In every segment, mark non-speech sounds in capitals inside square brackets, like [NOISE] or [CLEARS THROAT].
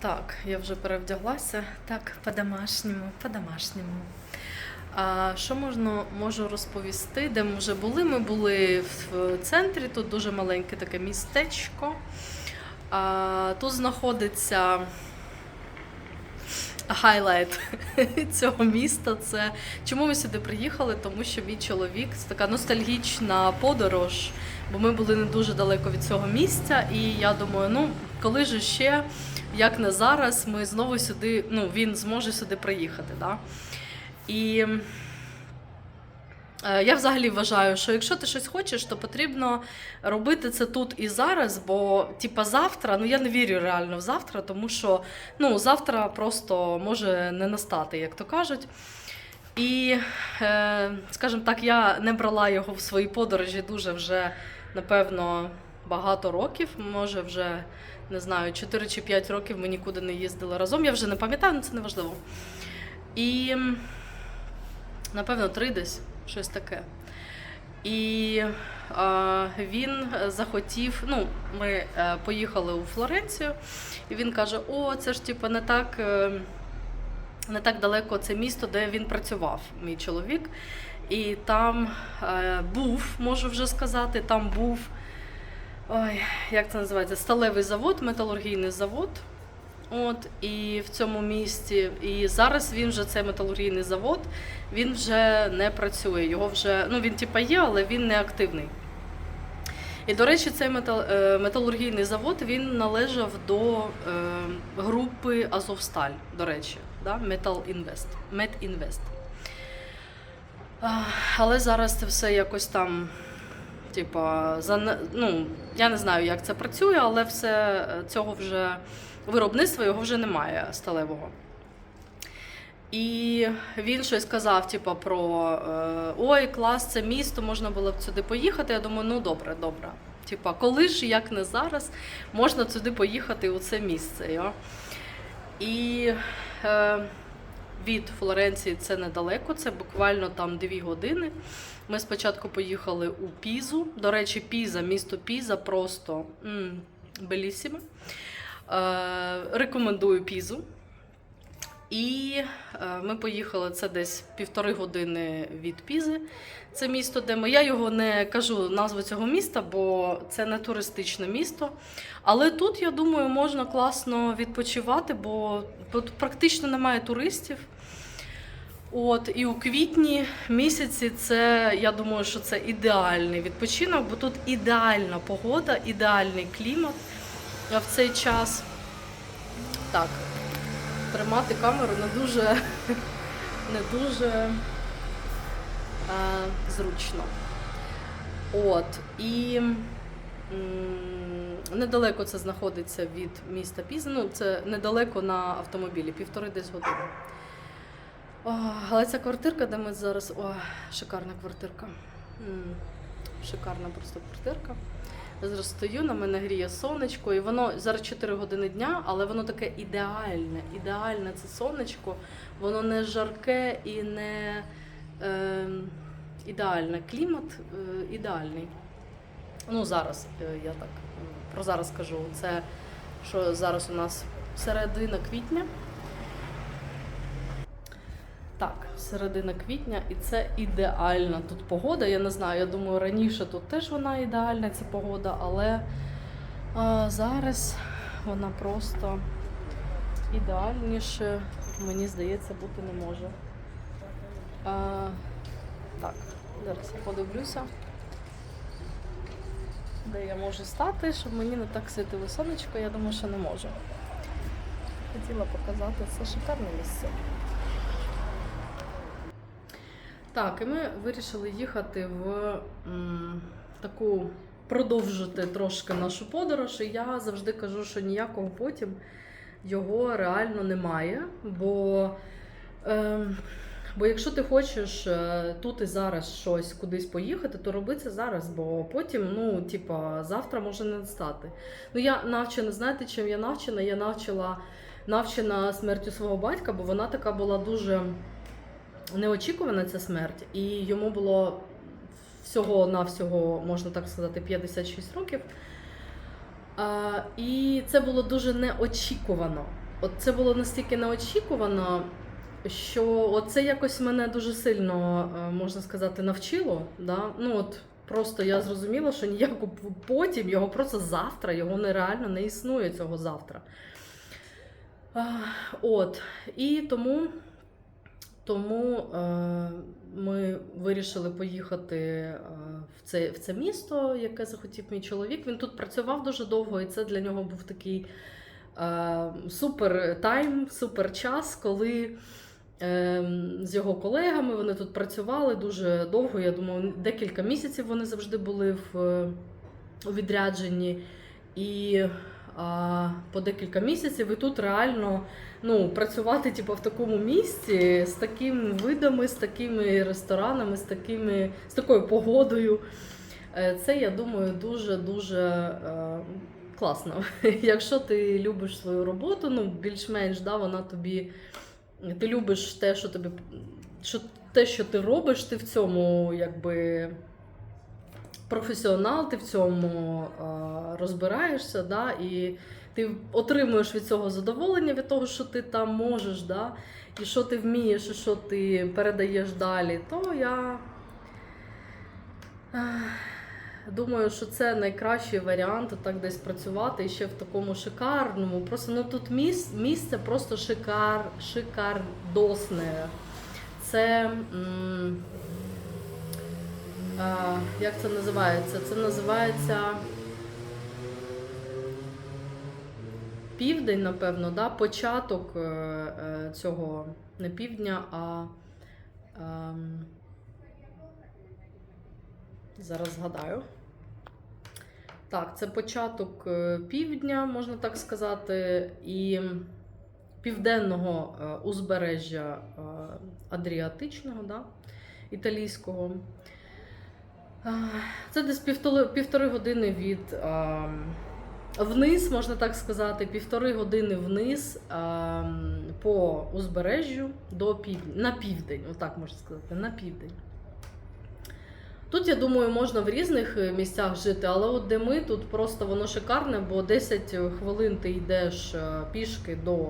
Так, я вже перевдяглася. Так, по-домашньому, по-домашньому. А що можна можу розповісти? Де ми вже були? Ми були в центрі, тут дуже маленьке таке містечко. А, тут знаходиться хайлайт [LAUGHS] цього міста. Це чому ми сюди приїхали? Тому що мій чоловік це така ностальгічна подорож, бо ми були не дуже далеко від цього місця, і я думаю, ну коли ж ще, як не зараз, ми знову сюди, ну він зможе сюди приїхати. Да? І е, я взагалі вважаю, що якщо ти щось хочеш, то потрібно робити це тут і зараз, бо типа завтра, ну я не вірю реально в завтра, тому що ну, завтра просто може не настати, як то кажуть. І, е, скажімо так, я не брала його в свої подорожі дуже вже, напевно, багато років. Може, вже не знаю, 4 чи 5 років ми нікуди не їздили разом. Я вже не пам'ятаю, це не важливо. І, напевно, три десь, щось таке. І е, він захотів. Ну, ми е, поїхали у Флоренцію, і він каже: О, це ж типу не так. Е, не так далеко це місто, де він працював, мій чоловік. І там е, був, можу вже сказати, там був ой, як це називається? Сталевий завод, металургійний завод. От, і в цьому місті. І зараз він вже цей металургійний завод, він вже не працює. Його вже, ну він типа є, але він не активний. І, до речі, цей е, металургійний завод він належав до е, групи Азовсталь, до речі, да? Metal Invest. А, Але зараз це все якось там, типа, за, ну, я не знаю, як це працює, але все е, цього вже виробництва його вже немає сталевого. І він щось казав, типу, про е, ой, клас, це місто, можна було б сюди поїхати. Я думаю, ну добре, добре. Типа, коли ж, як не зараз, можна сюди поїхати у це місце. Я. І е, від Флоренції це недалеко, це буквально там дві години. Ми спочатку поїхали у Пізу. До речі, Піза, місто Піза просто м, белісіме. Е, рекомендую Пізу. І е, ми поїхали це десь півтори години від Пізи. Це місто, де ми. Я його не кажу назву цього міста, бо це не туристичне місто. Але тут, я думаю, можна класно відпочивати, бо практично немає туристів. От, і у квітні місяці це, я думаю, що це ідеальний відпочинок, бо тут ідеальна погода, ідеальний клімат в цей час. Так, тримати камеру не дуже, не дуже е, зручно. От, і м, недалеко це знаходиться від міста Піза. Ну, це недалеко на автомобілі, півтори десь години. О, але ця квартирка, де ми зараз. О, шикарна квартирка. Шикарна просто квартирка. Стою, на мене гріє сонечко, і воно зараз 4 години дня, але воно таке ідеальне. Ідеальне це сонечко, воно не жарке і не е, ідеальне. Клімат е, ідеальний. Ну, зараз е, я так про зараз кажу. Це що зараз у нас середина квітня. Так, середина квітня, і це ідеальна тут погода. Я не знаю, я думаю, раніше тут теж вона ідеальна, ця погода, але а, зараз вона просто ідеальніше, мені здається, бути не може. А, так, зараз я подивлюся, де я можу стати, щоб мені не так світило сонечко, я думаю, що не можу. Хотіла показати, це шикарне місце. Так, і ми вирішили їхати в м, таку продовжити трошки нашу подорож. І я завжди кажу, що ніякого потім його реально немає. Бо, е, бо якщо ти хочеш е, тут і зараз щось кудись поїхати, то роби це зараз, бо потім, ну, типа, завтра може не стати. Ну, я навчена, знаєте, чим я навчена? Я навчила навчена смертю свого батька, бо вона така була дуже неочікувана ця смерть, і йому було всього на всього, можна так сказати, 56 років. А, і це було дуже неочікувано. от це було настільки неочікувано, що це якось мене дуже сильно, е, можна сказати, навчило. Да? Ну, от просто я зрозуміла, що ніяку потім, його просто завтра, його нереально не існує цього завтра. От. І тому, тому е, ми вирішили поїхати е, в це, в це місто, яке захотів мій чоловік. Він тут працював дуже довго, і це для нього був такий е, супер тайм, супер час, коли з його колегами вони тут працювали дуже довго. Я думаю, декілька місяців вони завжди були в, у відрядженні. І по декілька місяців і тут реально ну, працювати типу, в такому місці з такими видами, з такими ресторанами, з, такими, з такою погодою. Е, Це, я думаю, дуже-дуже е, класно. [LAUGHS] Якщо ти любиш свою роботу, ну, більш-менш да, вона тобі. Ти любиш те, що тобі. Що, те, що ти робиш, ти в цьому якби професіонал, ти в цьому е, розбираєшся, да, і ти отримуєш від цього задоволення від того, що ти там можеш, да, і що ти вмієш, і що ти передаєш далі, то я е, думаю, що це найкращий варіант так десь працювати і ще в такому шикарному. Просто ну тут місце, місце просто шикар, шикардосне. Це. М- як це називається? Це називається південь, напевно, да? початок е, е, цього не півдня, а ем, зараз згадаю. Так, це початок е, півдня, можна так сказати, і південного узбережжя Адріатичного, да? італійського. Це десь півтори, півтори години від а, вниз, можна так сказати, півтори години вниз а, по узбережжю до півдня, на південь, отак можна сказати, на південь. Тут, я думаю, можна в різних е, місцях жити, але от де ми, тут просто воно шикарне, бо 10 хвилин ти йдеш е, пішки до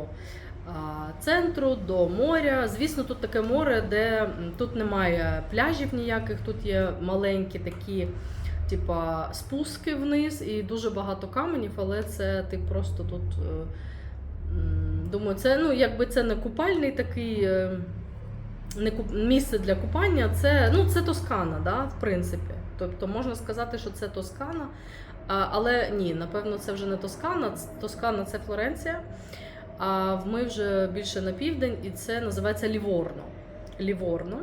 центру, до моря. Звісно, тут таке море, де тут немає пляжів ніяких, тут є маленькі такі. Типа спуски вниз і дуже багато каменів, але це ти просто тут. е, Думаю, це ну, якби це не купальний такий е, не куп... місце для купання, це, ну, це Тоскана, да, в принципі. Тобто можна сказати, що це Тоскана. Але ні, напевно, це вже не Тоскана. Тоскана це Флоренція. А ми вже більше на південь, і це називається Ліворно. Ліворно.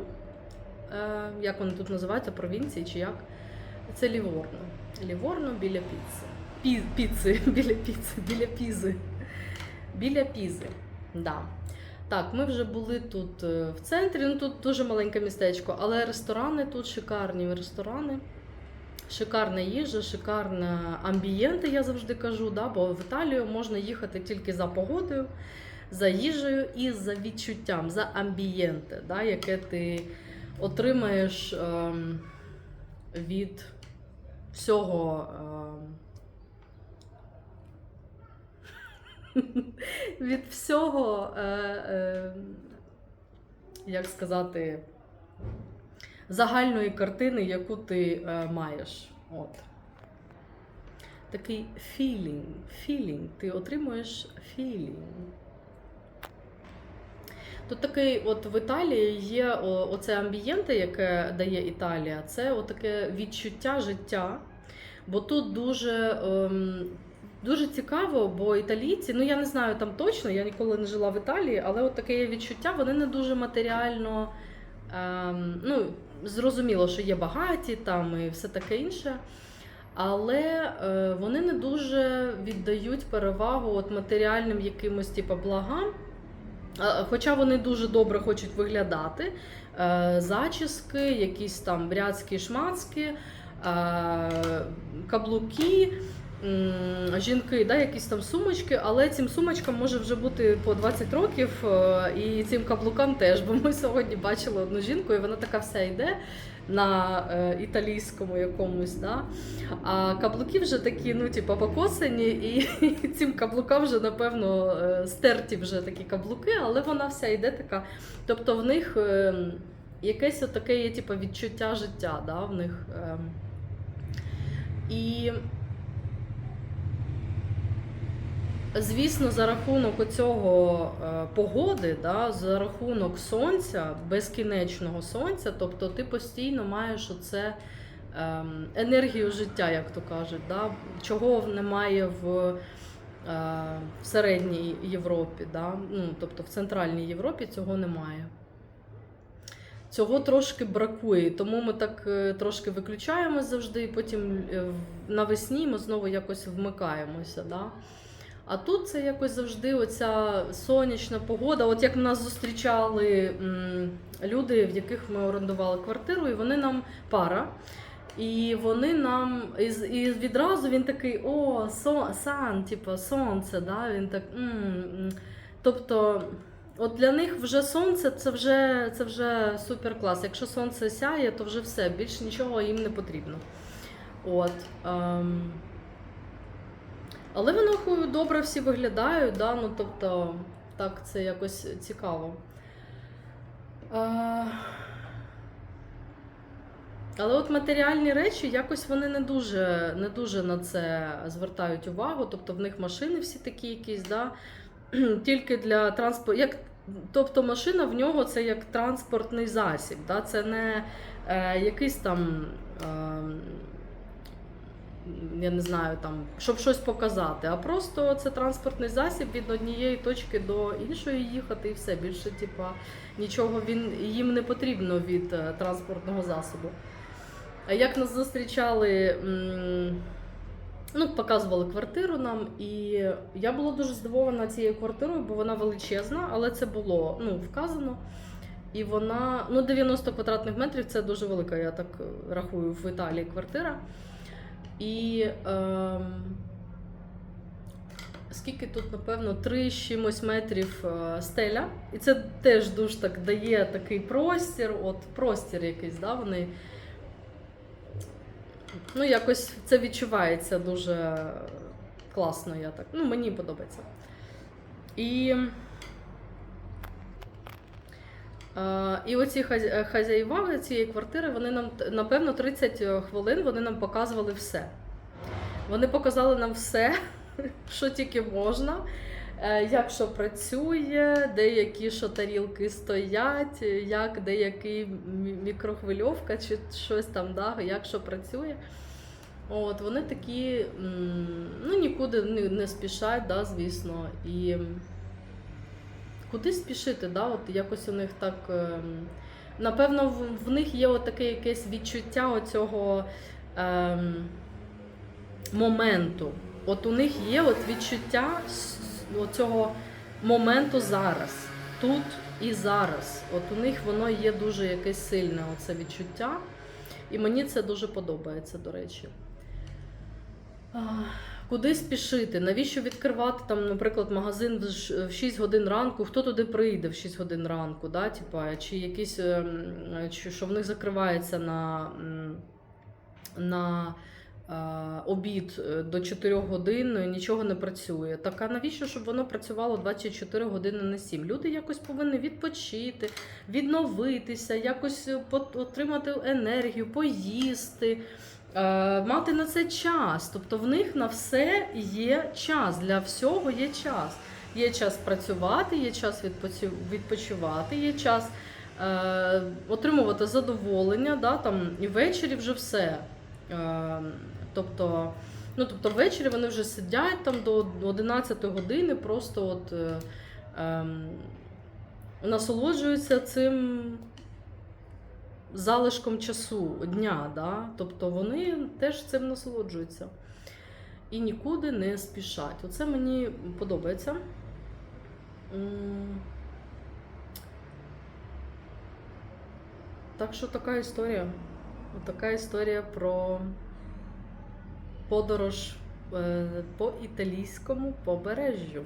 Е, як вони тут називаються, провінції чи як? Це Ліворно. Ліворно біля піци. Пі, піци, [LAUGHS] біля піци, біля пізи. Біля пізи. Да. Так, ми вже були тут е, в центрі, ну тут дуже маленьке містечко, але ресторани тут шикарні ресторани. Шикарна їжа, шикарне амбієнти, я завжди кажу, да, бо в Італію можна їхати тільки за погодою, за їжею і за відчуттям, за амбієнте, да, яке ти отримаєш ем, від всього. Ем, [LAUGHS] від всього, е, е, як сказати, загальної картини, яку ти е, маєш. От. Такий feeling, feeling. Ти отримуєш feeling. Тут такий, от в Італії є оце амбієнте, яке дає Італія, це таке відчуття життя. Бо тут дуже, ем, дуже цікаво, бо італійці, ну я не знаю там точно, я ніколи не жила в Італії, але от таке відчуття, вони не дуже матеріально. Ем, ну, зрозуміло, що є багаті там і все таке інше. Але е, вони не дуже віддають перевагу от матеріальним якимось типу, благам. Хоча вони дуже добре хочуть виглядати, е, зачіски, якісь там бряцькі шмацькі, е, каблуки, жінки, да, якісь там сумочки, але цим сумочкам може вже бути по 20 років, е, і цим каблукам теж. Бо ми сьогодні бачили одну жінку, і вона така вся йде на е, італійському якомусь. Да? А каблуки вже такі, ну, типу, покосані, і, і [LAUGHS] цим каблукам вже, напевно, е, стерті вже такі каблуки, але вона вся йде така. Тобто в них якесь таке є типу, відчуття життя. Да, в них. Е, і Звісно, за рахунок цього погоди, да, за рахунок сонця, безкінечного сонця, тобто ти постійно маєш оце ем, енергію життя, як то кажуть, да, чого немає в, е, в середній Європі, да, ну, тобто в Центральній Європі цього немає. Цього трошки бракує, тому ми так е, трошки виключаємось завжди, і потім е, навесні ми знову якось вмикаємося. Да? А тут це якось завжди оця сонячна погода. От як нас зустрічали м, люди, в яких ми орендували квартиру, і вони нам пара. І вони нам і, відразу він такий: о, сон, сан, типу, сонце, да? він так. м, м. Тобто, от для них вже сонце це вже, це вже супер клас. Якщо сонце сяє, то вже все, більш нічого їм не потрібно. От. Ем, але воно ху- добре всі виглядають, да? ну, тобто, так, це якось цікаво. Е, Але от матеріальні речі якось вони не дуже, не дуже на це звертають увагу. Тобто в них машини всі такі якісь, да? [CLEARS THROAT] тільки для транспорту. Як, тобто машина в нього це як транспортний засіб. Да? Це не е, якийсь там. Е, я не знаю, там, щоб щось показати, а просто це транспортний засіб від однієї точки до іншої їхати і все. Більше, типа, нічого він, їм не потрібно від е, транспортного засобу. А як нас зустрічали, ну, показували квартиру нам, і я була дуже здивована цією квартирою, бо вона величезна, але це було ну, вказано. І вона, ну, 90 квадратних метрів це дуже велика, я так е, рахую, в Італії квартира. І ем, скільки тут, напевно, 3 з чимось метрів е, стеля. І це теж дуже так дає такий простір, от простір якийсь, да, вони. Ну, якось це відчувається дуже класно, я так. Ну, мені подобається. І. Е, І оці е, хазяїва цієї квартири, вони нам напевно 30 хвилин вони нам показували все. Вони показали нам все, [LAUGHS] що тільки можна, е, як що працює, де які що тарілки стоять, як мі- мікрохвильовка чи щось там, да, як що працює. От, вони такі ну, нікуди не, спішать, да, звісно. І куди спішити, да? От якось у них так. ем, Напевно, в, них є таке якесь відчуття оцього ем, моменту. От у них є от відчуття оцього моменту зараз, тут і зараз. От у них воно є дуже якесь сильне оце відчуття. І мені це дуже подобається, до речі. Куди спішити? Навіщо відкривати там, наприклад, магазин в 6 годин ранку? Хто туди прийде в 6 годин ранку? Да? Типа, чи якісь, ем, чи, що в них закривається на, на е, обід е, до 4 годин, нічого не працює. Так а навіщо, щоб воно працювало 24 години на 7? Люди якось повинні відпочити, відновитися, якось е, отримати енергію, поїсти. Е, мати на це час. Тобто в них на все є час. Для всього є час. Є час працювати, є час відпочивати, є час е, отримувати задоволення. Да, там, і ввечері вже все. Е, тобто, ну, тобто ввечері вони вже сидять там до 11 години, просто от, е, е, насолоджуються цим залишком часу дня, да? тобто вони теж цим насолоджуються і нікуди не спішать. Оце мені подобається. Так що така історія. Така історія про подорож е, по італійському побережжю.